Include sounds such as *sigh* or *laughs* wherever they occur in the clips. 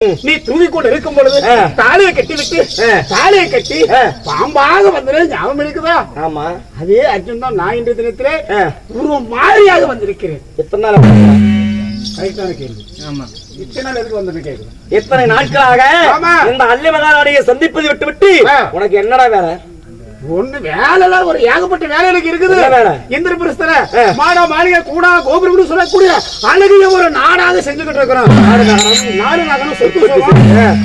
நீ தூங்கி கொண்டு இருக்கும் பொழுது. தாலியை கட்டி விட்டு. தாலியை கட்டி. பாம்பாக வந்தது ஞாபகம் இருக்குதா ஆமா அதே அர்ஜுன் தான் நான் இன்றைய தினத்திலே. உருவம் மாறியாக வந்திருக்கிறேன் எத்தனை நாள்? கரெக்டான கேள்வி ஆமா எத்தனை நாட்களாக. இந்த அல்லி மகாநாடியை சந்திப்பது விட்டு விட்டு. உனக்கு என்னடா வேலை ஒண்ணு வேலைலாம் ஒரு ஏகப்பட்ட வேலை எனக்கு இருக்குது. என்ன வேலை? இந்திர பிரஸ்தர. மாடா மாளிகை கூடா கோபுரம் சொல்லக்கூடிய அழகிய ஒரு நாடாக செஞ்சுக்கிட்டு இருக்கிறோம் நாடு நகரம் சொத்து.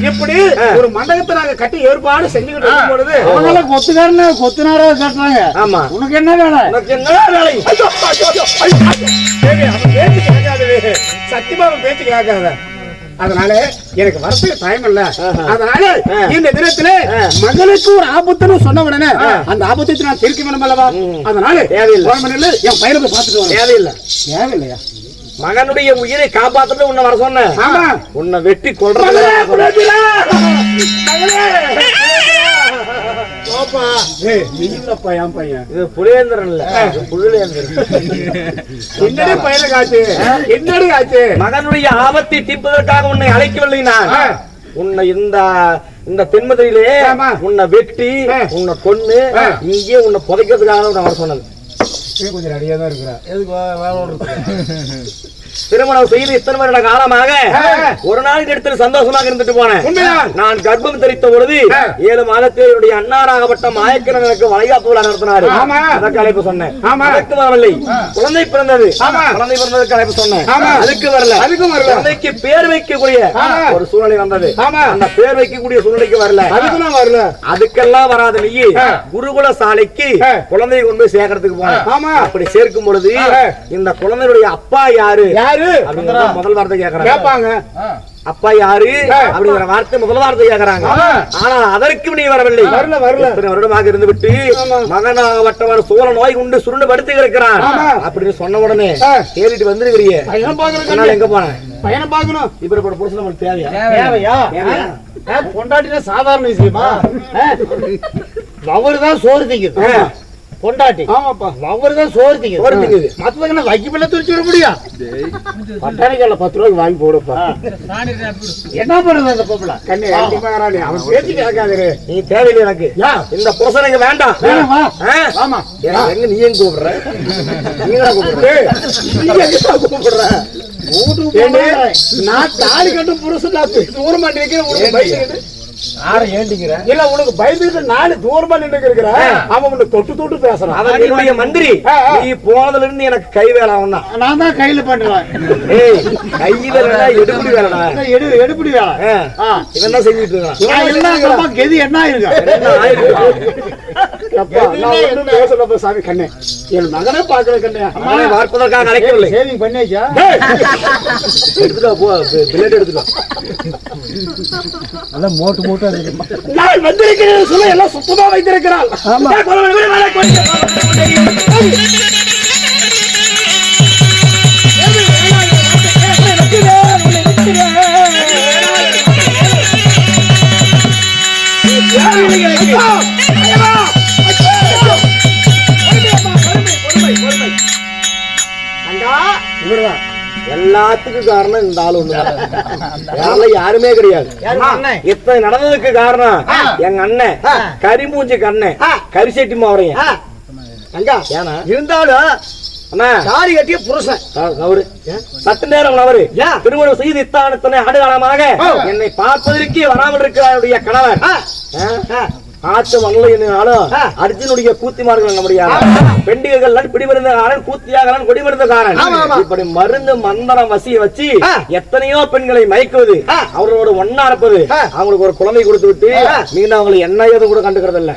இப்படி ஒரு மண்டபத்தை நாங்க கட்டி ஏற்பாடு செஞ்சுக்கிட்டு இருக்கும் பொழுது அவங்கெல்லாம் கொத்துக்காரன கொத்துனாரா கட்டுறாங்க ஆமா. உனக்கு என்ன வேலை? உனக்கு என்னடா வேலை. சத்தியமா பேச்சு கேட்காத. அதனால எனக்கு வரத்துக்கு டைம் இல்ல. அதனால. இந்த தினத்துல. மகனுக்கு ஒரு ஆபத்துன்னு சொன்ன உடனே அந்த ஆபத்தை நான் தீர்க்க வேணும் அல்லவா. அதனால தேவையில்லை. என் பையனை போய் பார்த்துட்டு தேவையில்லை தேவையில்லையா மகனுடைய உயிரை காப்பாத்துட்டு உன்னை வர சொன்னேன் ஆமா உன்னை வெட்டி கொள்றது! பாப்பா. ஏய், நீ இல்லப்பா, என் பையன். இது புலேந்திரன் இல்ல இது புழுவேந்திரன் என்னடி பையனை காட்டு? என்னடி ஆச்சு? மகனுடைய ஆபத்தை தீர்ப்பதற்காக உன்னை அழைக்கவில்லை நான். உன்னை இந்த இந்த தென்மதுரையிலே. உன்னை வெட்டி. உன்னை கொன்னு. இங்கே உன்னை புதைக்கிறதுக்காக நான் வர சொன்னது கொஞ்சம் ரெடியா தான் இருக்கிறா. *laughs* திருமணம் செய்து இத்தனை வருட காலமாக. ஒரு நாள் இடத்தில் சந்தோஷமாக இருந்துட்டு போனேன். நான் கர்ப்பம் தரித்த பொழுது. ஏழு மாதத்தில் என்னுடைய அன்னாராகப்பட்ட மாயக்கரன் எனக்கு வளைகாப்பு விழா நடத்தினாரு. அதற்கு அழைப்பு சொன்னேன் ஆமா. அதற்கு வரவில்லை குழந்தை பிறந்தது. குழந்தை பிறந்ததுக்கு அழைப்பு சொன்னேன். அதுக்கு வரல அதுக்கும் வரல. குழந்தைக்கு பேர் வைக்கக்கூடிய. ஒரு சூழ்நிலை வந்தது. அந்த பேர் வைக்கக்கூடிய சூழ்நிலைக்கு வரல அதுக்கு நான் வரல. அதுக்கெல்லாம் வராத நீ. குருகுல சாலைக்கு. குழந்தையை கொண்டு போய் சேர்க்கறதுக்கு போனேன். அப்படி சேர்க்கும் பொழுது. இந்த குழந்தையுடைய அப்பா யாரு யாரு? அப்படிங்கிற முதல் வார்த்தை கேக்குறாங்க கேட்பாங்க. அப்பா யாரு. அப்படிங்கிற வார்த்தை முதல் வார்த்தை கேக்குறாங்க. ஆனா அதற்கு நீ வரவில்லை வரல, வரல. வருடமாக இருந்து விட்டு. மகனாகப்பட்டவர் சோழ நோய் உண்டு சுருண்டு படுத்து இருக்கிறான். அப்படின்னு சொன்ன உடனே. தேடிட்டு வந்துருக்கிறியே. எங்க போனேன் பையனை பார்க்கணும். இப்படி புருஷன் நமக்கு தேவையா தேவையா பொண்டாட்டினா சாதாரண விஷயமா அவரு தான் சோறு திங்குது ஆ. பொண்டாட்டி ஆமாப்பா. அவரு தான் சோறு திங்குது சோறு திங்குது. மத்தவங்க என்ன வைக்க பிள்ளை துரிச்சு விட முடியும் பட்டாணிக்கல்ல பத்து ரூபாய்க்கு வாங்கி போடுப்பா. என்ன பண்ணுது அந்த பொம்பளை கண்ணு. அவன் பேச்சு கேட்காதே. நீ தேவையில்லை எனக்கு. இந்த புருஷன் எனக்கு வேண்டாம்? ஆமா. எங்க நீ எங்க கூப்பிடுற நீ தான் கூப்பிடுற நீ எங்கப்பா கூப்பிடுற? நான் தாலி கட்டும் புருஷன் நான் தூரமா நிக்கிறேன் உனக்கு பயந்துக்கிட்டு யாரை ஏண்டிக்கிற? இல்ல உனக்கு பயந்துட்டு நாலு தூரமா நின்று இருக்கிற அவன் உன்னை தொட்டு தொட்டு பேசுறான். அவன் என்னுடைய மந்திரி. ஆ, ஆ. நீ போனதுல இருந்து எனக்கு கை வேலை அவன் தான் நான் தான் கையில பண்ணுவேன். ஏய் கையில வேலை எடுபடி வேலைடா. எடு எடுப்படி வேலை. ஆ. ஆ. இவன் தான் செஞ்சுட்டு இருக்கான்? நான் எல்லாம் அந்த அம்மா கெதி என்ன ஆயிருக்கு? சாமி கண்ணே. என் மகனை பாக்குற கண்ணே. மகனை பார்ப்பதற்காக சேவிங் போ பிளேட். நல்லா மோட்டு மோட்டா நான் வந்திருக்கிறேன் சொல்ல எல்லாம் சுத்தமா வைத்திருக்கிறாள். ஏய், எல்லாத்துக்கும் காரணம் இந்த ஆளு வேற யாருமே கிடையாது? இத்தனை நடந்ததுக்கு காரணம். எங்க அண்ணன். கரிமூஞ்சி கண்ணன். கரிசெட்டி மாவரையன். இருந்தாலும் தாலி கட்டிய புருஷன். அவ- அவரு. நேரம் அவரு? திருமணம் செய்து இத்தானத்தனை ஆடுகாலமாக ஓ. என்னை பார்ப்பதற்கு வராமல் இருக்கிற கணவர். ஆ, ஆ? ஆ. பார்த்து வரல என்னாலும் ஆ. அர்ஜுனுடைய கூத்திமார்கள் நம்முடைய ஆமா. பெண்டிகள் பிடிமருந்தகாரன் கூத்தியாகரன் கொடிமருந்தகாரன் ஆமா, ஆமா. இப்படி மருந்து மந்திரம் வசிய வச்சு. எத்தனையோ பெண்களை மயக்குவது. அவர்களோட ஒன்னா இருப்பது. அவங்களுக்கு ஒரு குழந்தை கொடுத்து விட்டு. மீண்டும் அவங்களை என்ன ஏதும் கூட கண்டுக்கிறது இல்ல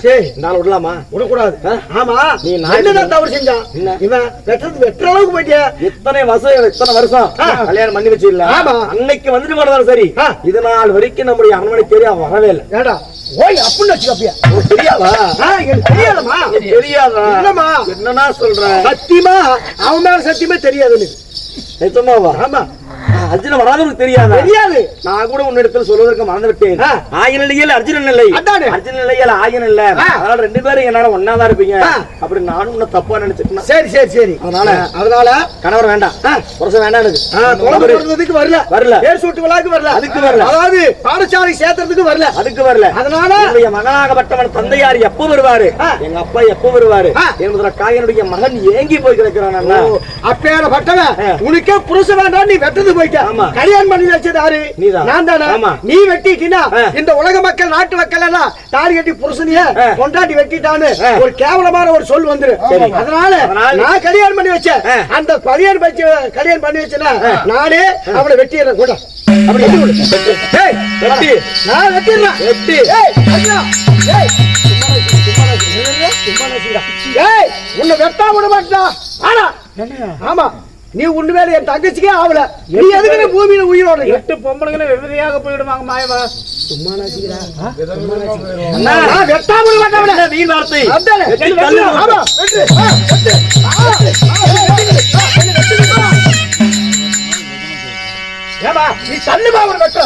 ஆள் விடலாமா விடக்கூடாது? ஆமா நீ என்னதான் தவறு என்ன? இவன் வெட்டுறது வெட்டுற அளவுக்கு போயிட்டியா இத்தனை வருஷம் இத்தனை வருஷம். கல்யாணம் பண்ணி வச்சு இல்ல. அன்னைக்கு வந்துட்டு போனதாலும் சரி. இது நாள் வரைக்கும் நம்முடைய அரண்மனை அவன் வரவே இல்லை ஏடா ஓய் அப்படின்னு வச்சுக்கப்பியா தெரியாதா? எனக்கு தெரியாதம்மா. உனக்கு தெரியாதா? இல்லம்மா. என்னன்னா சொல்ற? சத்தியமா? அவன் மேல சத்தியமே தெரியாது நிஜமாவா? ஆமா. அர்ஜுனன் வராது உனக்கு தெரியாதா? தெரியாது. நான் கூட உன்னிடத்தில் சொல்வதற்கு மறந்து விட்டேன். ஆயன் இல்லையல் அர்ஜுனன் இல்லை. அர்ஜுனன் இல்லையல் ஆயன் இல்ல. அதனால ரெண்டு பேரும் என்னால ஒன்னாதான் இருப்பீங்க. அப்படி நானும் உன்னை தப்பா நினைச்சிட்டேன் சரி சரி சரி. அதனால அதனால? கணவர் வேண்டாம். புருஷன் வேண்டாம் எனக்கு. வரல. வரல. பேர் சூட்டு விழாக்கு வரல. அதுக்கு வரல. அதாவது பாடசாலை சேர்த்தறதுக்கு வரல. அதுக்கு வரல. அதனால? என்னுடைய மகனாகப்பட்டவன் தந்தையார் எப்ப வருவாரு. எங்க அப்பா எப்ப வருவாரு. என்பதற்காக என்னுடைய மகன் ஏங்கி போய் கிடக்கிறான். அப்பேற பட்டவன். உனக்கே புருஷன் வேண்டாம் நீ வெட்டது போயிட்ட ஆமா. கல்யாணம் பண்ணி வச்சது யாரு நீதான். நான் தானே ஆமா. நீ வெட்டிட்டினா. இந்த உலக மக்கள் நாட்டு மக்கள் எல்லாம் தாடி கட்டி புருஷனைய. கொண்டாட்டி வெட்டிட்டான்னு. ஒரு கேவலமான ஒரு சொல் வந்துரு சரி. அதனால? நான் கல்யாணம் பண்ணி வச்சேன். அந்த கல்யாணம் வச்சு கல்யாணம் பண்ணி வச்சேன்னா நானே அவளை வெட்டிடுறேன் கூட அப்படி வெட்டி விடு. ஏய், வெட்டி. நான் வெட்டிடுறேன் வெட்டி. ஏய், உன்னை வெட்டா விட மாட்டா ஆனா ஆமா நீ வேலை என் தங்கச்சிக்கே ஆகல நீ எதுக்கு பூமியில உயிரோட எட்டு பொம்பளைங்களும் வெவ்வேறையாக போயிடுவாங்க மாயவா. சும்மா நசிக்கிறா அண்ணா, நான் வெட்டா விட மாட்டேன் என்ன வீண் வார்த்தை? அதானே, வெட்டி வெட்டு, தள்ளு. ஆமா, வெட்டு, ஆ, வெட்டு, ஆ, ஆ, வெட்டு, ஆ, வெட்டு, வெட்டு, ஆ. ஏம்மா, நீ தள்ளுமா ஒரு வெட்ட.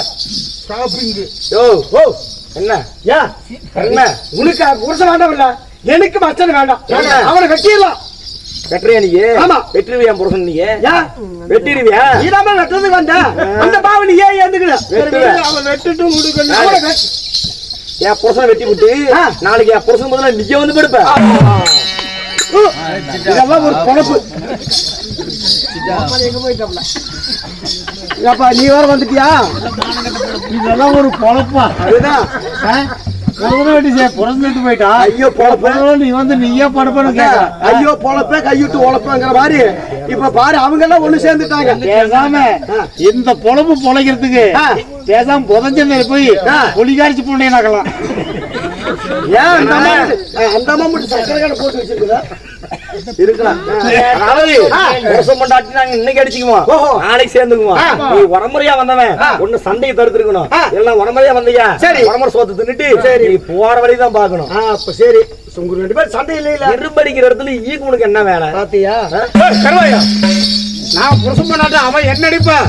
ஸ்டாப்பிங்கு யோ, ஓ, என்ன? ஏன் என்ன? உனக்கு புருஷன் வேண்டாம் இல்ல? எனக்கு மச்சன் வேண்டாம்? அவனை வெட்டிடலாம். வெட்டுறியா நீ ஆமா. வெட்டுருவியா புருஷன் நீ வெட்டிருவியா நீதாம்மா வெட்டுறதுக்கு வந்த அந்த பாவ நீ ஏன் ஏந்துக்கல வெட்டுவ. அவன் வெட்டுட்டு முடிக்கணும். என் புருஷனை வெட்டி விட்டு. நாளைக்கு என் புருஷன் முதல்ல நிஜ வந்து படுப்ப. இதெல்லாம் ஒரு பொழப்பு. நீ வேற வந்துட்டியா? இதெல்லாம் ஒரு பொழப்பா. அதுதான். புறந்து வெட்டி சே புறந்து வெட்டி போயிட்டா? ஐயோ பொழப்பு நீ வந்து நீயே கேட்க ஐயோ பொழப்பே கையிட்டு உழப்பேங்கிற மாதிரி. இப்ப பாரு அவங்க எல்லாம் ஒண்ணு சேர்ந்துட்டாங்க. பேசாம இந்த பொழப்பு பொழைக்கிறதுக்கு. பேசாம புதஞ்சந்தில போய். புலிகாரிச்சு புண்டைய நகலாம் ஏன் அந்த அம்மா மட்டும்- அஹ் அந்த அம்மா மட்டும் சக்கரை கடை போட்டு வச்சிருக்குதா? இருக்கலாம். அதாவது நாங்க இன்னைக்கு அடிச்சுக்குவோம். நாளைக்கு சேர்ந்துக்குவோம். நீ உரமுறையா வந்தவன். ஒண்ணு சண்டையை தடுத்துருக்கணும். எல்லாம் உரமுறையா வந்தியா சரி. உரமுறை சோத்து தின்னுட்டு சரி. நீ போற வழிதான் பாக்கணும் அப்ப சரி. உங்க ரெண்டு பேரும் சண்டை இல்ல இரும்படிக்கிற இடத்துல ஈக்கு உனக்கு என்ன வேலை? பாத்தியா? நான் புருஷன் பண்ணாட்ட அவன் என்ன அடிப்பேன்.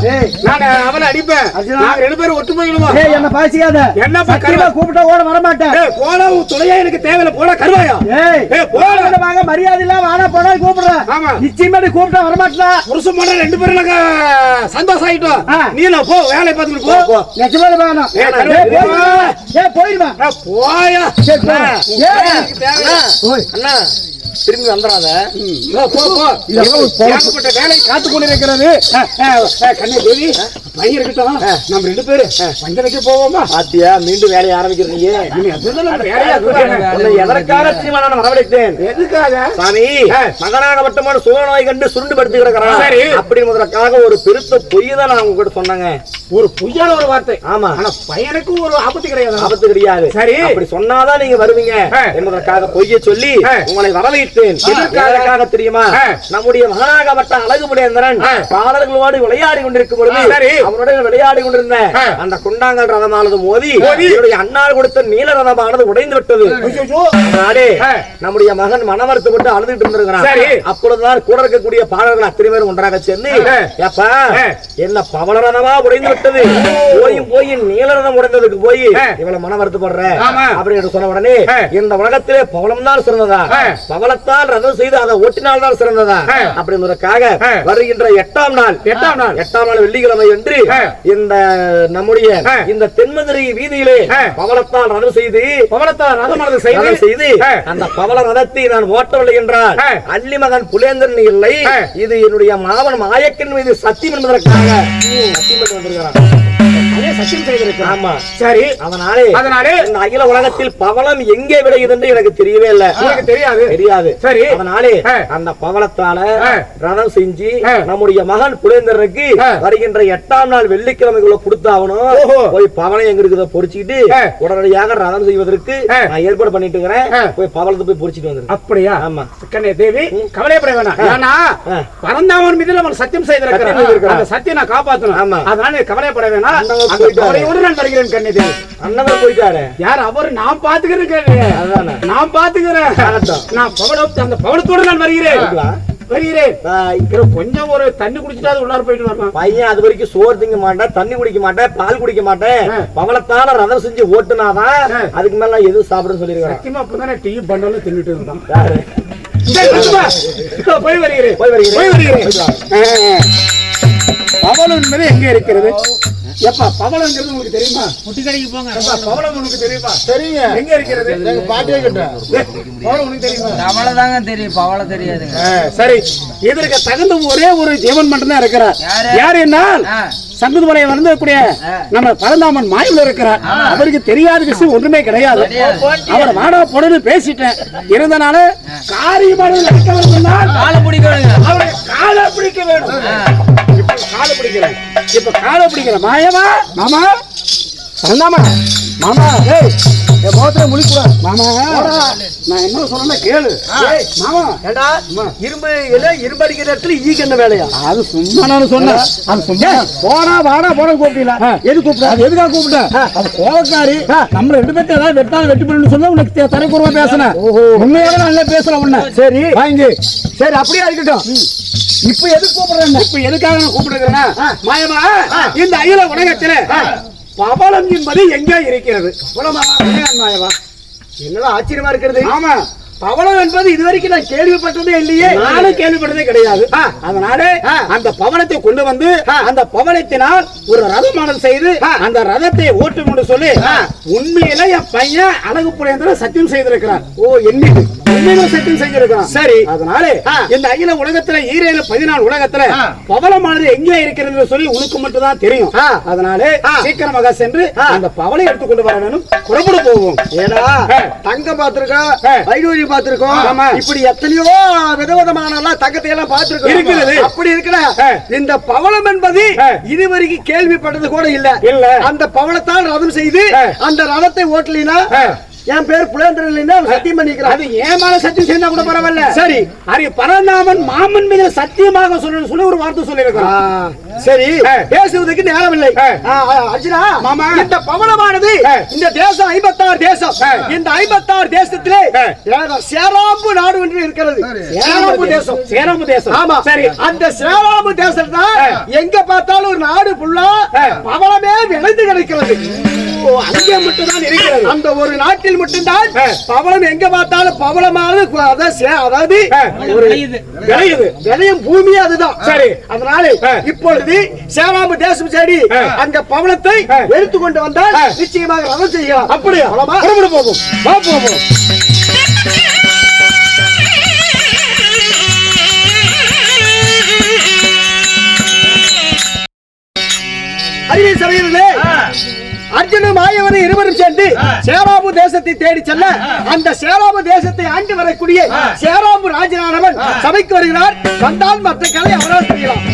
நான் அவனை அடிப்பேன். நாங்க ரெண்டு பேரும் ஒட்டு போயிடுவோம் என்ன பாசிக்காத. என்னப்பா கருவா? கூப்பிட்டா ஓட வர மாட்டேன் போடா உன் துணையா எனக்கு தேவையில்ல. போடா கருவாயா? ஏய் போடா. வாங்க. மரியாதை இல்லாம ஆனா போனா கூப்பிடுறேன். ஆமா. நிச்சயமா கூப்பிட்டா வர மாட்டேன் புருஷன் பண்ண ரெண்டு பேரும் நாங்க சந்தோஷம் ஆயிட்டோம். நீ நான் போ வேலையை பார்த்துட்டு போ. போ. நிஜமாலே வேணாம் ஏய், ஏய், கருவா, போயிடுமா? ஏய் போயிடுமா? ஏய், போயா அண்ணா. திரும்பி வந்துடாத போ, போ, போ. ஏகப்பட்ட வேலை காத்து கொண்டிருக்கிறது. அஹ், அஹ், அஹ், கண்ணே தேவி பையன் இருக்கட்டும் நம்ம ரெண்டு பேரும் பஞ்சனைக்கு போவோமா? பாத்தியா மீண்டும் வேலையை ஆரம்பிக்கிறீங்க? எதற்காக தெரியுமா நான் வரவழைத்தேன்? எதுக்காக? சாமி. மகனாகப்பட்டமான சுகநோய் கண்டு சுருண்டு படுத்து கிடக்கிறான். அப்படி முதற்காக ஒரு பெருத்த பொய் தான் நான் உங்ககிட்ட சொன்னாங்க. ஒரு பொய்யான ஒரு வார்த்தை. ஆமா. ஆனா பையனுக்கும் ஒரு ஆபத்து கிடையாது. ஆபத்து கிடையாது. சரி. அப்படி சொன்னாதான் நீங்க வருவீங்க. என்பதற்காக பொய்யை சொல்லி. உங்களை வரவைத்தேன் எதற்காக? எதற்காக தெரியுமா. நம்முடைய மகனாகப்பட்ட அழகு முடையந்திரன் ஆ. பாடல்களோடு விளையாடி கொண்டிருக்கும் பொழுது. அவனுடன் விளையாடி கொண்டிருந்த. அந்த குண்டாங்கல் ரதமானது மோதி. என்னுடைய அண்ணால் கொடுத்த நீல ரதமானது உடைந்து விட்டது. நம்முடைய மகன் மன வருத்தப்பட்டு அழுதுட்டு இருந்திருக்கிறான். அப்பொழுதுதான் கூட இருக்கக்கூடிய பாடல்கள் அத்தனை பேரும் ஒன்றாக சேர்ந்து. ஏப்பா. என்ன பவளரதமா உடைந்து விட்டது போய் போய் நீலரதம் உடைந்ததுக்கு போய். இவ்வளவு மன வருத்தப்படுற. அப்படின்னு சொன்ன உடனே. இந்த உலகத்திலே பவளம் தான் சிறந்ததா ஆ. பவளத்தால் ரதம் செய்து அதை ஓட்டினால் தான் சிறந்ததா. அப்படின்றதுக்காக. வருகின்ற எட்டாம் நாள் எட்டாம் நாள். எட்டாம் நாள் வெள்ளிக்கிழமை என்று. இந்த நம்முடைய. இந்த தென்மதுரை வீதியிலே. பவளத்தால் ரதம் செய்து பவளத்தால் ரதமானது செய்து செய்து. அந்த பவள ரதத்தை நான் ஓட்டவில்லை என்றால் ஆ. அள்ளி மகன் புலேந்திரன் இல்லை. இது என்னுடைய மாவன் மாயக்கன் மீது சத்தியம் என்பதற்காக சத்தியம் வந்திருக்கிறான் அதே சத்தியம் செய்திருக்கிறான் ஆமா சரி அதனாலே அதனாலே இந்த அகில உலகத்தில் பவளம் எங்கே விளையுது என்று எனக்கு தெரியவே இல்லை தெரியாது தெரியாது சரி. அதனாலே ஆ. அந்த பவளத்தால ஆ. ரதம் செஞ்சு ஆ. நம்முடைய மகன் புலேந்திரனுக்கு ஆ. வருகின்ற எட்டாம் நாள் வெள்ளிக்கிழமைக்குள்ள கொடுத்தாகணும் ஓஹோ. போய் பவளம் எங்க இருக்குதோ பொறிச்சுக்கிட்டு. உடனடியாக ரதம் செய்வதற்கு. நான் ஏற்பாடு பண்ணிட்டு இருக்கிறேன். போய் பவளத்தை போய் பொறிச்சிட்டு வந்துருக்கேன் அப்படியா ஆமா கண்ணே தேவி கவலைப்பட வேணாம் ஏன்னா. பரந்தாமன் மீது அவன் சத்தியம் செய்திருக்கிறான் சத்தியம் நான் காப்பாத்தணும் ஆமா. அதனால நீ கவலைப்பட வேணாம் வருகிறேன் கண்ணே அண்ணன் போயிட்டாரு. யார் அவர்? நான் பாத்துக்கிறேன் கண்ணே. நான் பாத்துக்கிறேன். நான் பவளம் அந்த பவளத்தோடு நான் வருகிறேன். கொஞ்சம் ஒரு தண்ணி குடிச்சிட்டு உள்ளார போயிட்டு வரலாம் பையன் அது வரைக்கும் சோறு திங்க மாட்டேன் தண்ணி குடிக்க மாட்டேன் பால் குடிக்க மாட்டேன். பவளத்தால ரதம் செஞ்சு ஓட்டுனாதான். அதுக்கு மேல நான் எதுவும் சாப்பிடுன்னு சொல்லிருக்கேன் சத்தியமா அப்பதானே டீ பண்டலும் தின்னுட்டு இருந்தான். போய் வருகிறேன். போய் வருகிறேன். போய். பவளம் என்பது எங்க இருக்கிறது? எப்பா பவளங்கிறது உங்களுக்கு தெரியுமா? முட்டி கடைக்கு போங்க பவளம் உனக்கு தெரியுமா? சரிங்க எங்க இருக்கிறது? எங்க பாட்டியே கிட்ட. ஏ, பவளம் உனக்கு தெரியுமா? அவளை தாங்க தெரியும் பவளை தெரியாதுங்க. சரி. இதற்கு தகுந்த ஒரே ஒரு ஜீவன் மட்டும்தான் இருக்கிறார். யாரு? என்னால். சங்குதுமலை வரக்கூடிய ஆ. நம்ம பரந்தாமன் மாயுல இருக்கிறார். அவருக்கு தெரியாத விஷயம் ஒன்றுமே கிடையாது. அவர் வாடா பொழுது பேசிட்டேன். இருந்தனால காரியமான காலை பிடிக்கணுங்க. அவரை காலை பிடிக்க வேண்டும். காலை பிடிக்கிறேன். இப்ப காலை பிடிக்கிற மாயமா மாமா? சந்தாமா மாமா ஏய் என் முகத்துல முழிக்கூடா மாமா. நான் என்ன சொன்னா கேளு. மாமா. ஏடா இரும்பு இல்ல இரும்பு அடிக்கிற இடத்துல ஈக்கு என்ன வேலையா? அது சும்மா நான் சொன்னேன். அது சும்மா. போடா வாடா போட கூப்பிட்டீங்களா? எது கூப்பிட்ட? அது எதுக்காக கூப்பிட்ட? அது கோவக்காரி. நம்ம ரெண்டு பேர்த்த ஏதாவது வெட்டாலும் வெட்டி பண்ணு சொல்ல உனக்கு தரக்குறவா பேசுனேன். உண்மையாக நல்லா பேசுறேன் உன்ன. சரி. வாங்கி சரி அப்படியே இருக்கட்டும். இப்ப எதுக்கு கூப்பிடுறேன் இப்ப எதுக்காக நான் கூப்பிடுறேன்னா மாயமா இந்த அகில உலகத்துல பவளம் என்பது எங்க இருக்கிறது? பவளமா என்னடா ஆச்சரியமா இருக்கிறது? ஆமா. பவளம் என்பது இதுவரைக்கும் நான் கேள்விப்பட்டதே இல்லையே. நானும் கேள்விப்பட்டதே கிடையாது. அதனால அந்த பவனத்தை கொண்டு வந்து அந்த பவனத்தினால் ஒரு ரதமானது செய்து அந்த ரதத்தை ஓட்டும் என்று சொல்லி உண்மையில என் பையன் அழகு புரியந்திர சத்தியம் செய்திருக்கிறான். ஓ உண்மையில சத்தியம் செஞ்சிருக்கிறான் சரி. அதனால இந்த அகில உலகத்துல ஈரேழு பதினாலு உலகத்துல பவளமானது எங்கே இருக்கிறது சொல்லி உனக்கு மட்டும் தான் தெரியும். அதனால சீக்கிரமாக சென்று அந்த பவளை எடுத்துக்கொண்டு வர வேணும் புறப்பட போவோம். தங்கம் பாத்திருக்கோம் ஆ. வைடூரி பாத்திருக்கோம் ஆமா. இப்படி எத்தனையோ விதவிதமான எல்லாம் தங்கத்தை எல்லாம் பாத்திருக்கோம் இருக்கிறது. அப்படி இருக்கிற. இந்த பவளம் என்பது. இதுவரைக்கும் கேள்விப்பட்டது கூட இல்ல இல்ல. அந்த பவளத்தால் ரதம் செய்து. அந்த ரதத்தை ஓட்டலினா. என் பேர் புலேந்திரன் இல்லைன்னா சத்தியம் பண்ணிக்கிறான். அது ஏமான சத்தியம் செய்தா கூட பரவாயில்ல? சரி. அரி பரந்தாமன் மாமன் மீது சத்தியமாக சொல்லு சொல்லி ஒரு வார்த்தை சொல்லியிருக்கிறான். சரி. பேசுவதற்கு நேரம் இல்லை அர்ஜுனா மாமா. இந்த பவளமானது ஆ. இந்த தேசம் ஐம்பத்தாறு தேசம். இந்த ஐம்பத்தாறு தேசத்திலே சேராம்பு நாடு ஒன்று இருக்கிறது. சேராம்பு தேசம். சேரம்பு தேசம். ஆமா. சரி. அந்த சேராம்பு தேசம் தான். எங்க பார்த்தாலும் ஒரு நாடு ஃபுல்லா ஆ. பவளமே விளைந்து கிடக்கிறது. அங்கே மட்டும் தான் இருக்கிறது அந்த ஒரு நாட்டில் மட்டும்தான். பவளம் எங்க பார்த்தாலும் பவளமானது அதாவது. ஒரு விளையுது. விளையும் பூமி அதுதான் சரி. அதனால. இப்பொழுது சேவாம்பு தேசம் சரி. அந்த பவளத்தை ஆ. எடுத்துக்கொண்டு வந்தால். நிச்சயமாக ரதம் செய்யலாம் அப்படியா போகும் வா போவோம் அறிவை சபையிலே அர்ஜுன மாயவனை இருவரும் சேர்ந்து சேராபு தேசத்தை தேடி செல்ல அந்த சேராபு தேசத்தை ஆண்டு வரக்கூடிய சேராபு ராஜனானவன் சபைக்கு வருகிறார். வந்தால் மற்ற கலை அவரால் செய்யலாம்